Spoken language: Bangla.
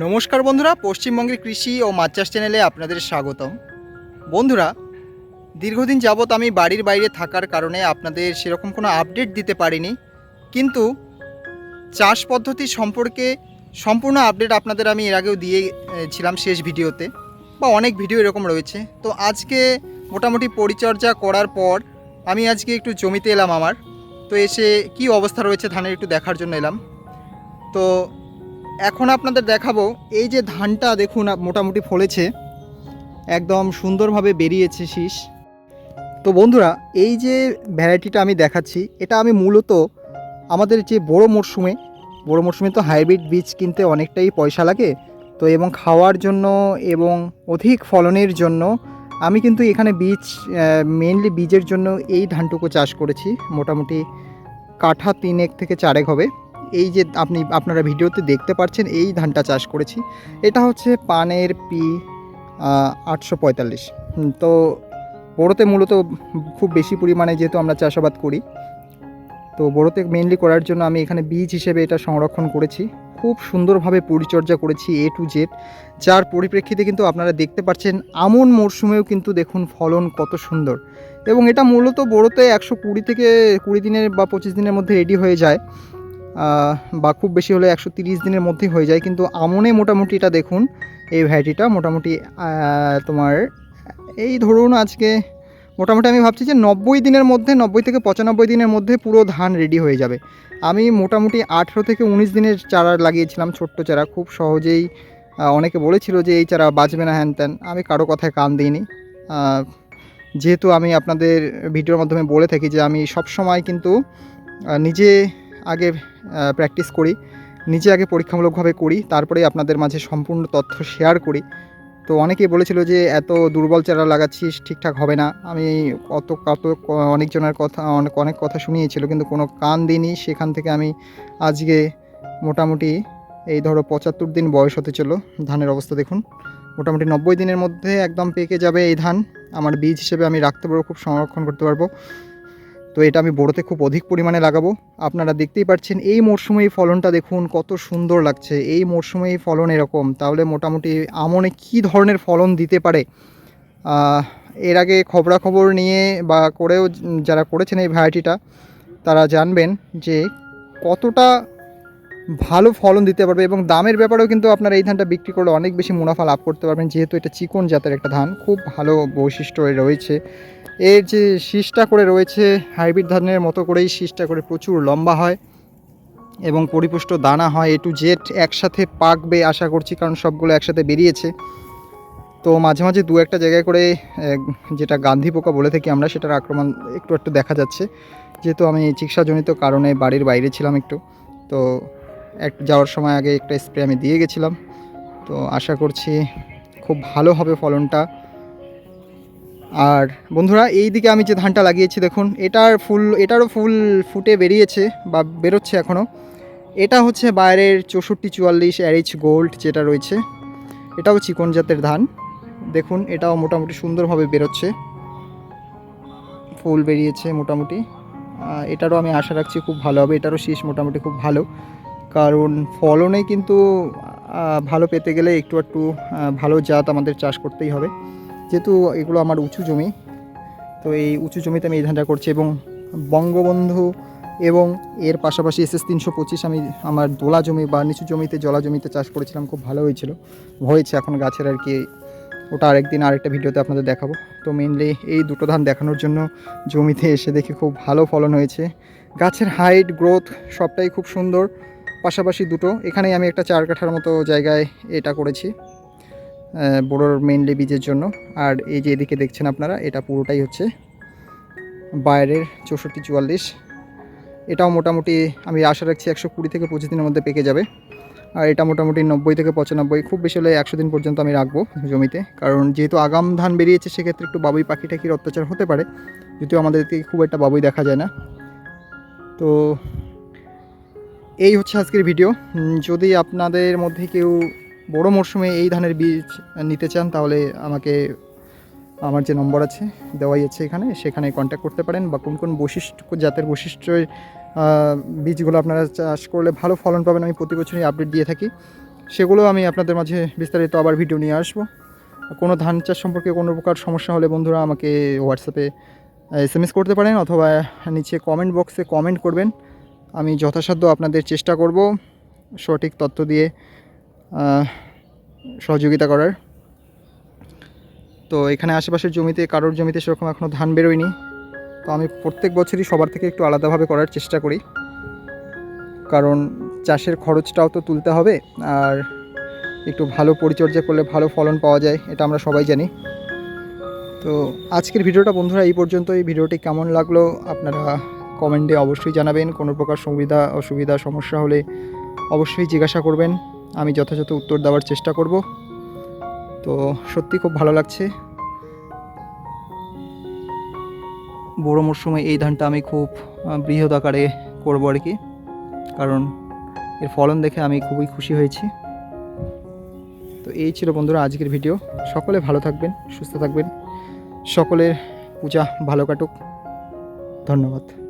নমস্কার বন্ধুরা, পশ্চিমবঙ্গের কৃষি ও মাছ চাষ চ্যানেলে আপনাদের স্বাগতম। বন্ধুরা, দীর্ঘদিন যাবৎ আমি বাড়ির বাইরে থাকার কারণে আপনাদের সেরকম কোনো আপডেট দিতে পারিনি, কিন্তু চাষ পদ্ধতি সম্পর্কে সম্পূর্ণ আপডেট আপনাদের আমি এর আগেও দিয়েছিলাম শেষ ভিডিওতে, বা অনেক ভিডিও এরকম রয়েছে। তো আজকে মোটামুটি পরিচর্যা করার পর আমি আজকে একটু জমিতে এলাম আমার। তো এসে কি অবস্থা রয়েছে ধানের একটু দেখার জন্য এলাম। তো এখন আপনাদের দেখাবো, এই যে ধানটা দেখুন মোটামুটি ফলেছে, একদম সুন্দরভাবে বেরিয়েছে শীষ। তো বন্ধুরা, এই যে ভ্যারাইটিটা আমি দেখাচ্ছি, এটা আমি মূলত আমাদের যে বড় মরশুমে বড় মরশুমে তো হাইব্রিড বীজ কিনতে অনেকটাই পয়সা লাগে, তো এবং খাওয়ার জন্য এবং অধিক ফলনের জন্য আমি কিন্তু এখানে বীজ মেনলি বীজের জন্য এই ধানটুকু চাষ করেছি, মোটামুটি কাঠা তিনেক থেকে চারেক হবে। এই যে আপনি, আপনারা ভিডিওতে দেখতে পাচ্ছেন, এই ধানটা চাষ করেছি। এটা হচ্ছে পানের পি আটশো পঁয়তাল্লিশ। তো বড়োতে মূলত খুব বেশি পরিমাণে যেহেতু আমরা চাষাবাদ করি, তো বড়োতে মেনলি করার জন্য আমি এখানে বীজ হিসেবে এটা সংরক্ষণ করেছি। খুব সুন্দরভাবে পরিচর্যা করেছি এ টু জেড যার পরিপ্রেক্ষিতে কিন্তু আপনারা দেখতে পাচ্ছেন, আমন মরশুমেও কিন্তু দেখুন ফলন কত সুন্দর। এবং এটা মূলত বড়োতে একশো কুড়ি থেকে কুড়ি দিনের বা পঁচিশ দিনের মধ্যে রেডি হয়ে যায়। বা খুব বেশি হলে একশো দিনের মধ্যেই হয়ে যায়। কিন্তু আমনে মোটামুটি এটা দেখুন, এই ভ্যারাইটিটা মোটামুটি তোমার, এই ধরুন আজকে মোটামুটি আমি ভাবছি যে নব্বই দিনের মধ্যে, নব্বই থেকে পঁচানব্বই দিনের মধ্যে পুরো ধান রেডি হয়ে যাবে। আমি মোটামুটি আঠেরো থেকে উনিশ দিনের চারা লাগিয়েছিলাম, ছোট্ট চারা। খুব সহজেই অনেকে বলেছিল যে এই চারা বাঁচবে না, হ্যান ত্যান। আমি কারও কথায় কান দিইনি। যেহেতু আমি আপনাদের ভিডিওর মাধ্যমে বলে থাকি যে আমি সব সময় কিন্তু নিজে আগে প্র্যাকটিস করি, নিজে আগে পরীক্ষামূলকভাবে করি তারপরেই আপনাদের মাঝে সম্পূর্ণ তথ্য শেয়ার করি। তো অনেকেই বলেছিল যে, এত দুর্বল চারা লাগাচ্ছিস, ঠিকঠাক হবে না। আমি কত কত, অনেকজনের কথা অনেক অনেক কথা শুনিয়েছিল, কিন্তু কোনো কান দিইনি। সেখান থেকে আমি আজকে মোটামুটি এই ধরো পঁচাত্তর দিন বয়স হতে চলো ধানের অবস্থা দেখুন। মোটামুটি নব্বই দিনের মধ্যে একদম পেকে যাবে এই ধান। আমার বীজ হিসেবে আমি রাখতে পারব, খুব সংরক্ষণ করতে পারব। তো এটা আমি বড়োতে খুব অধিক পরিমাণে লাগাবো। আপনারা দেখতেই পাচ্ছেন এই মরশুমে এই ফলনটা দেখুন, কত সুন্দর লাগছে। এই মরশুমে এই ফলন এরকম, তাহলে মোটামুটি আমনে কি ধরনের ফলন দিতে পারে? এর আগে খবরাখবর নিয়ে বা করেও যারা করেছেন এই ভ্যারাইটিটা, তারা জানবেন যে কতটা ভালো ফলন দিতে পারবে এবং দামের ব্যাপারেও কিন্তু আপনারা এই ধানটা বিক্রি করলে অনেক বেশি মুনাফা লাভ করতে পারবেন, যেহেতু এটা চিকন জাতের একটা ধান। খুব ভালো বৈশিষ্ট্য রয়েছে। এর যে শীষটা করে রয়েছে, হাইব্রিড ধানের মতো করেই শীষটা করে প্রচুর লম্বা হয় এবং পরিপুষ্ট দানা হয়। এ টু জেড একসাথে পাকবে আশা করছি, কারণ সবগুলো একসাথে বেরিয়েছে। তো মাঝে মাঝে দু একটা জায়গায় করে যেটা গান্ধী পোকা বলে থাকি আমরা, সেটার আক্রমণ একটু একটু দেখা যাচ্ছে। যেহেতু আমি চিকিৎসাজনিত কারণে বাড়ির বাইরে ছিলাম একটু, তো এক, যাওয়ার সময় আগে একটা স্প্রে আমি দিয়ে গেছিলাম। তো আশা করছি খুব ভালো হবে ফলনটা। আর বন্ধুরা এই দিকে আমি যে ধানটা লাগিয়েছি, দেখুন, এটার ফুল, এটারও ফুল ফুটে বেরিয়েছে বা বেরোচ্ছে এখনও এটা হচ্ছে বাইরের চৌষট্টি চুয়াল্লিশ অ্যারিচ গোল্ড যেটা রয়েছে। এটাও চিকন জাতের ধান। দেখুন, এটাও মোটামুটি সুন্দরভাবে বেরোচ্ছে। ফুল বেরিয়েছে মোটামুটি। এটারও আমি আশা রাখছি খুব ভালো হবে। এটারও শীষ মোটামুটি খুব ভালো। কারণ ফলনে কিন্তু ভালো পেতে গেলে একটু একটু ভালো জাত আমাদের চাষ করতেই হবে। যেহেতু এগুলো আমার উঁচু জমি, তো এই উঁচু জমিতে আমি এই ধানটা করছি এবং বঙ্গবন্ধু এবং এর পাশাপাশি এস এস তিনশো পঁচিশ আমি আমার দোলা জমি বা নিচু জমিতে, জলা জমিতে চাষ করেছিলাম, খুব ভালো হয়েছিল। হয়েছে এখন গাছের আর কি, ওটা আরেকদিন আরেকটা ভিডিওতে আপনাদের দেখাবো। তো মেনলি এই দুটো ধান দেখানোর জন্য জমিতে এসে দেখি খুব ভালো ফলন হয়েছে। গাছের হাইট গ্রোথ সবটাই খুব সুন্দর। পাশাপাশি দুটো, এখানেই আমি একটা চার কাঠার মতো জায়গায় এটা করেছি। বোরোর মেনলি বীজের জন্য। আর এই যে এদিকে দেখছেন আপনারা, এটা পুরোটাই হচ্ছে বাইরের চৌষট্টি চুয়াল্লিশ। এটাও মোটামুটি, আমি আশা রাখছি একশো কুড়ি থেকে পঁচিশ দিনের মধ্যে পেকে যাবে। আর এটা মোটামুটি নব্বই থেকে পঁচানব্বই, খুব বেশি হলে একশো দিন পর্যন্ত আমি রাখব জমিতে। কারণ যেহেতু আগাম ধান বেরিয়েছে, সেক্ষেত্রে একটু বাবুই পাখি টাকির অত্যাচার হতে পারে। যদিও আমাদের দিকে খুব একটা বাবুই দেখা যায় না। তো এই হচ্ছে আজকের ভিডিও যদি আপনাদের মধ্যে কেউ বড় মরশুমে এই ধানের বীজ নিতে চান, তাহলে আমাকে আমার যে নম্বর আছে দেওয়াই আছে এখানে। সেখানে কন্ট্যাক্ট করতে পারেন বা কোন কোন বৈশিষ্ট্য, জাতের বৈশিষ্ট্যের বীজগুলো আপনারা চাষ করলে ভালো ফলন পাবেন আমি প্রতি বছরই আপডেট দিয়ে থাকি। সেগুলো আমি আপনাদের মাঝে বিস্তারিত আবার ভিডিও নিয়ে আসব। কোনো ধান চাষ সম্পর্কে কোনো প্রকার সমস্যা হলে বন্ধুরা আমাকে হোয়াটসঅ্যাপে এস এম এস করতে পারেন অথবা নিচে কমেন্ট বক্সে কমেন্ট করবেন। আমি যথাসাধ্য আপনাদের চেষ্টা করব সঠিক তথ্য দিয়ে সহযোগিতা করার। তো এখানে আশেপাশের জমিতে, কারোর জমিতে সেরকম এখনও ধান বেরোয়নি। তো আমি প্রত্যেক বছরই সবার থেকে একটু আলাদাভাবে করার চেষ্টা করি। কারণ চাষের খরচটাও তো তুলতে হবে, আর একটু ভালো পরিচর্যা করলে ভালো ফলন পাওয়া যায়, এটা আমরা সবাই জানি। তো আজকের ভিডিওটা বন্ধুরা এই পর্যন্ত এই ভিডিওটি কেমন লাগল আপনারা কমেন্টে অবশ্যই জানাবেন। কোনো প্রকার সুবিধা, অসুবিধা, সমস্যা হলে অবশ্যই জিজ্ঞাসা করবেন। আমি যথাযথ উত্তর দেওয়ার চেষ্টা করব। তো সত্যি খুব ভালো লাগছে। বড় মরশুমে এই ধানটা আমি খুব বৃহৎ আকারে করব আর কি। কারণ এর ফলন দেখে আমি খুবই খুশি হয়েছি। তো এই ছিল বন্ধুরা আজকের ভিডিও। সকলে ভালো থাকবেন, সুস্থ থাকবেন। সকলের পূজা ভালো কাটুক। ধন্যবাদ।